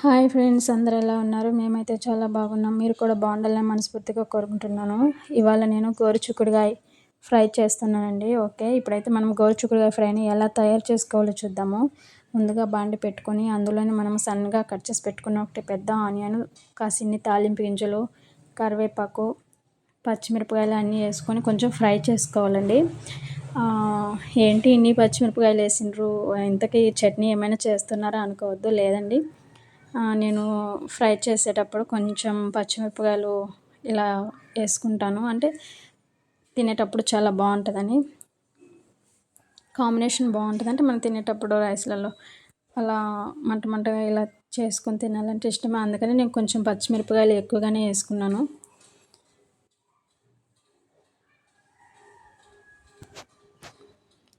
Hi friends అందరు ఎలా ఉన్నారు? మేమైతే చాలా బాగున్నాం. మీరు కూడా బాగుండాలని మనస్ఫూర్తిగా కోరుకుంటున్నాను. ఇవాళ నేను గోరుచుకుడుగాయ ఫ్రై చేస్తున్నానండి. ఓకే ఇప్పుడైతే మనం గోరుచుకుడుగాయ ఫ్రైని ఎలా తయారు చేసుకోవాలో చూద్దాము. ముందుగా బాండి పెట్టుకొని అందులోనే మనం సన్నగా కట్ చేసి పెట్టుకున్న ఒకటి పెద్ద ఆనియన్ కాసిన్ని తాలింపు గింజలు కరివేపాకు పచ్చిమిరపకాయలు అన్నీ వేసుకొని కొంచెం ఫ్రై చేసుకోవాలండి. ఏంటి ఇన్ని పచ్చిమిరపకాయలు వేసిండ్రు? ఇంతకీ చట్నీ ఏమైనా చేస్తున్నారా అనుకోవద్దు లేదండి. నేను ఫ్రై చేసేటప్పుడు కొంచెం పచ్చిమిరపకాయలు ఇలా వేసుకుంటాను. అంటే తినేటప్పుడు చాలా బాగుంటుందని. కాంబినేషన్ బాగుంటుంది. అంటే మనం తినేటప్పుడు రైస్లలో అలా మంట మంటగా ఇలా చేసుకొని తినాలంటే ఇష్టమే. అందుకని నేను కొంచెం పచ్చిమిరపకాయలు ఎక్కువగానే వేసుకున్నాను.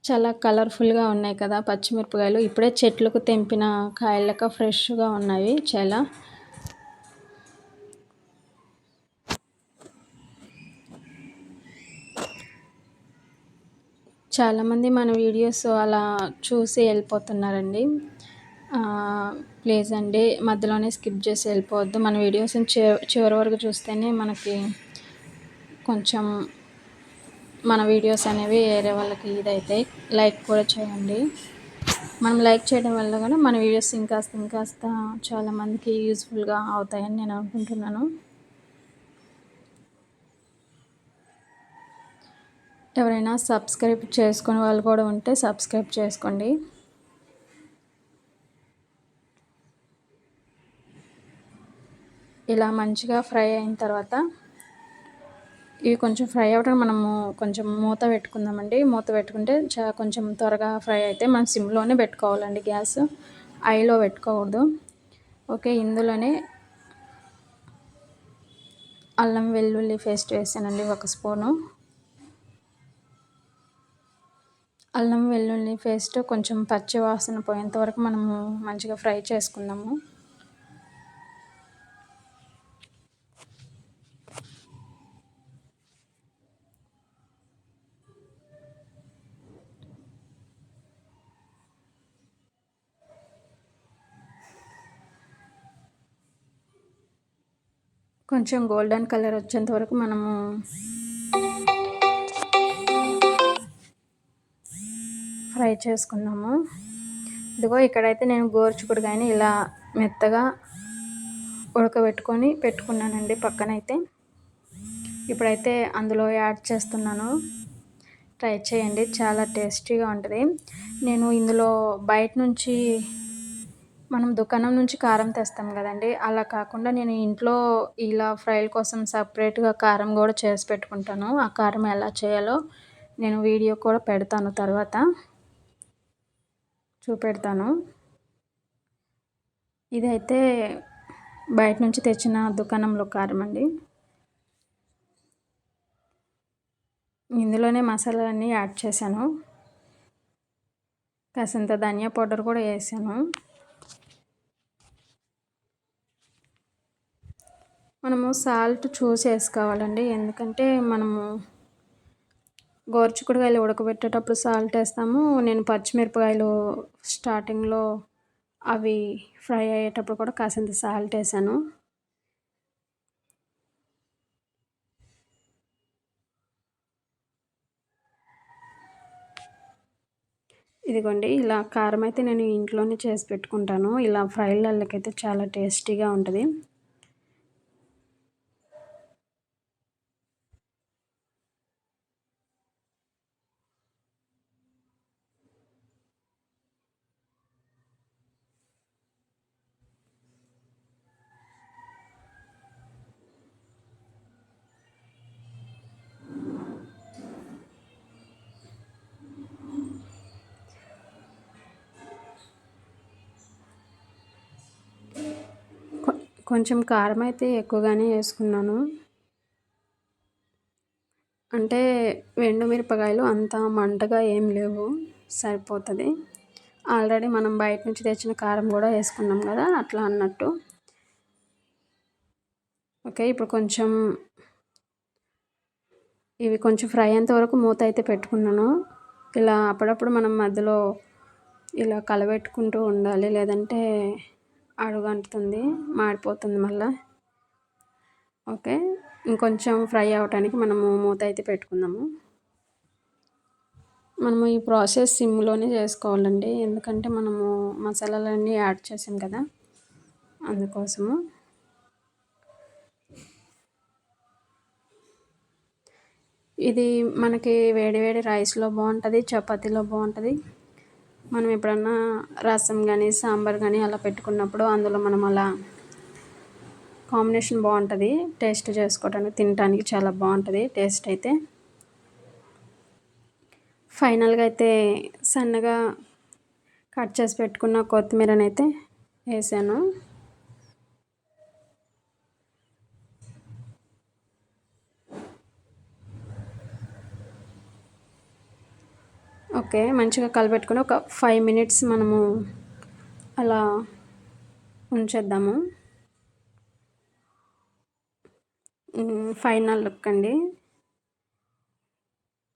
చాలా కలర్ఫుల్గా ఉన్నాయి కదా పచ్చిమిరపకాయలు. ఇప్పుడే చెట్లకు తెంపిన కాయలక ఫ్రెష్గా ఉన్నాయి చాలా. చాలామంది మన వీడియోస్ అలా చూసి వెళ్ళిపోతున్నారండి. ప్లీజ్ అండి మధ్యలోనే స్కిప్ చేసి వెళ్ళిపోవద్దు. మన వీడియోస్ని చివరి వరకు చూస్తేనే మనకి కొంచెం మన వీడియోస్ అనేవి వేరే వాళ్ళకి ఇదైతాయి లైక్ కూడా చేయండి. మనం లైక్ చేయడం వల్ల కూడా మన వీడియోస్ ఇంకాస్త ఇంకాస్త చాలామందికి యూస్ఫుల్గా అవుతాయని నేను అనుకుంటున్నాను. ఎవరైనా సబ్స్క్రైబ్ చేసుకునే వాళ్ళు కూడా ఉంటే సబ్స్క్రైబ్ చేసుకోండి. ఇలా మంచిగా ఫ్రై అయిన తర్వాత ఇవి కొంచెం ఫ్రై అవ్వడం మనము కొంచెం మూత పెట్టుకుందామండి. మూత పెట్టుకుంటే చా కొంచెం త్వరగా ఫ్రై అయితే మనం సిమ్లోనే పెట్టుకోవాలండి గ్యాస్. ఐలో పెట్టుకోకూడదు. ఓకే ఇందులోనే అల్లం వెల్లుల్లి పేస్ట్ వేసానండి ఒక స్పూను. అల్లం వెల్లుల్లి పేస్ట్ కొంచెం పచ్చి వాసన పోయేంత వరకు మనము మంచిగా ఫ్రై చేసుకుందాము. కొంచెం గోల్డెన్ కలర్ వచ్చేంత వరకు మనము ఫ్రై చేసుకున్నాము. ఇదిగో ఇక్కడైతే నేను గోరుచుకుడుగాయని ఇలా మెత్తగా ఉడకబెట్టుకొని పెట్టుకున్నానండి పక్కనైతే. ఇప్పుడైతే అందులో యాడ్ చేస్తున్నాను. ట్రై చేయండి చాలా టేస్టీగా ఉంటుంది. నేను ఇందులో బయట నుంచి మనం దుకాణం నుంచి కారం తెస్తాం కదండి. అలా కాకుండా నేను ఇంట్లో ఇలా ఫ్రైల కోసం సపరేట్గా కారం కూడా చేసి పెట్టుకుంటాను. ఆ కారం ఎలా చేయాలో నేను వీడియో కూడా పెడతాను తర్వాత. చూపెడతాను. ఇదైతే బయట నుంచి తెచ్చిన దుకాణంలో కారం అండి. ఇందులోనే మసాలాలన్నీ యాడ్ చేశాను. కాసంత ధనియా పౌడర్ కూడా వేసాను. మనము సాల్ట్ చూసి వేసుకోవాలండి ఎందుకంటే మనము గోరుచిక్కుడుకాయలు ఉడకబెట్టేటప్పుడు సాల్ట్ వేస్తాము. నేను పచ్చిమిరపకాయలు స్టార్టింగ్లో అవి ఫ్రై అయ్యేటప్పుడు కూడా కాసింత సాల్ట్ వేసాను. ఇదిగోండి ఇలా కారం అయితే నేను ఇంట్లోనే చేసి పెట్టుకుంటాను. ఇలా ఫ్రైలకైతే చాలా టేస్టీగా ఉంటుంది. కొంచెం కారం అయితే ఎక్కువగానే వేసుకున్నాను. అంటే ఎండు మిరపకాయలు అంత మంటగా ఏం లేవు సరిపోతుంది. ఆల్రెడీ మనం బయట నుంచి తెచ్చిన కారం కూడా వేసుకున్నాం కదా అట్లా అన్నట్టు. ఓకే ఇప్పుడు కొంచెం ఇవి కొంచెం ఫ్రై అయ్యేంత వరకు మూత అయితే పెట్టుకున్నాను. ఇలా అప్పుడప్పుడు మనం మధ్యలో ఇలా కలబెట్టుకుంటూ ఉండాలి లేదంటే అడుగంటుతుంది మాడిపోతుంది మళ్ళీ. ఓకే ఇంకొంచెం ఫ్రై అవ్వటానికి మనము మూత అయితే పెట్టుకుందాము. మనము ఈ ప్రాసెస్ సిమ్లోనే చేసుకోవాలండి ఎందుకంటే మనము మసాలాలన్నీ యాడ్ చేసాం కదా అందుకోసము. ఇది మనకి వేడి వేడి రైస్లో బాగుంటుంది చపాతీలో బాగుంటుంది. మనం ఎప్పుడన్నా రసం కానీ సాంబార్ కానీ అలా పెట్టుకున్నప్పుడు అందులో మనం అలా కాంబినేషన్ బాగుంటుంది. టేస్ట్ చేసుకోవడానికి తినడానికి చాలా బాగుంటుంది. టేస్ట్ అయితే. ఫైనల్గా అయితే సన్నగా కట్ చేసి పెట్టుకున్న కొత్తిమీరని అయితే వేసాను. ఓకే మంచిగా కలిపెట్టుకుని ఒక ఫైవ్ మినిట్స్ మనము అలా ఉంచేద్దాము. ఫైనల్ లుక్ అండి.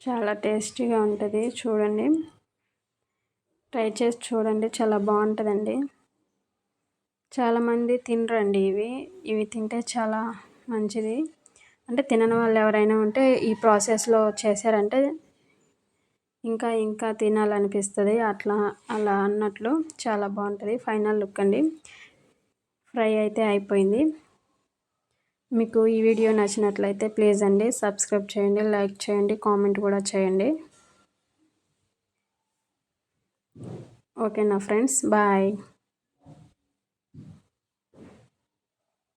చాలా టేస్టీగా ఉంటుంది చూడండి. ట్రై చేసి చూడండి చాలా బాగుంటుందండి. చాలామంది తినరండి ఇవి. ఇవి తింటే చాలా మంచిది. అంటే తినని వాళ్ళు ఎవరైనా ఉంటే ఈ ప్రాసెస్లో చేశారంటే ఇంకా ఇంకా తినాలనిపిస్తుంది. అట్లా అలా అన్నట్లు చాలా బాగుంటుంది. ఫైనల్ లుక్ అండి. ఫ్రై అయితే అయిపోయింది. మీకు ఈ వీడియో నచ్చినట్లయితే ప్లీజ్ అండి సబ్స్క్రైబ్ చేయండి లైక్ చేయండి కామెంట్ కూడా చేయండి. ఓకేనా ఫ్రెండ్స్? బాయ్.